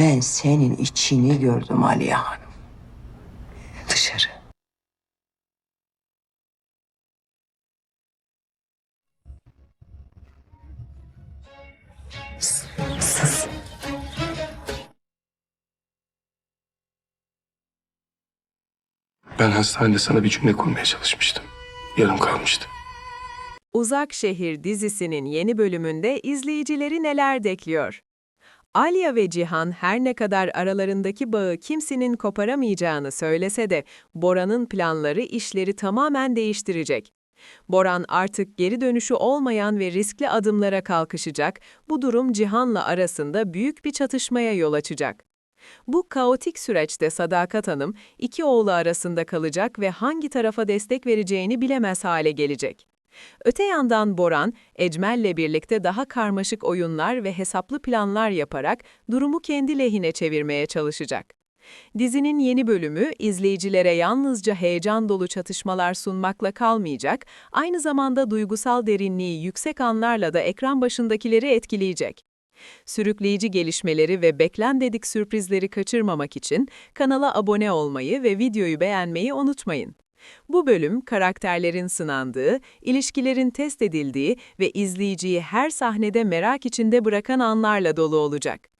Ben senin içini gördüm Aliye Hanım. Dışarı. Sus. Ben hastanede sana bir cümle kurmaya çalışmıştım. Yarım kalmıştı. Uzak Şehir dizisinin yeni bölümünde izleyicileri neler bekliyor? Alya ve Cihan her ne kadar aralarındaki bağı kimsenin koparamayacağını söylese de Boran'ın planları işleri tamamen değiştirecek. Boran artık geri dönüşü olmayan ve riskli adımlara kalkışacak, bu durum Cihan'la arasında büyük bir çatışmaya yol açacak. Bu kaotik süreçte Sadakat Hanım iki oğlu arasında kalacak ve hangi tarafa destek vereceğini bilemez hale gelecek. Öte yandan Boran, Ecmel'le birlikte daha karmaşık oyunlar ve hesaplı planlar yaparak durumu kendi lehine çevirmeye çalışacak. Dizinin yeni bölümü izleyicilere yalnızca heyecan dolu çatışmalar sunmakla kalmayacak, aynı zamanda duygusal derinliği yüksek anlarla da ekran başındakileri etkileyecek. Sürükleyici gelişmeleri ve beklenmedik sürprizleri kaçırmamak için kanala abone olmayı ve videoyu beğenmeyi unutmayın. Bu bölüm karakterlerin sınandığı, ilişkilerin test edildiği ve izleyiciyi her sahnede merak içinde bırakan anlarla dolu olacak.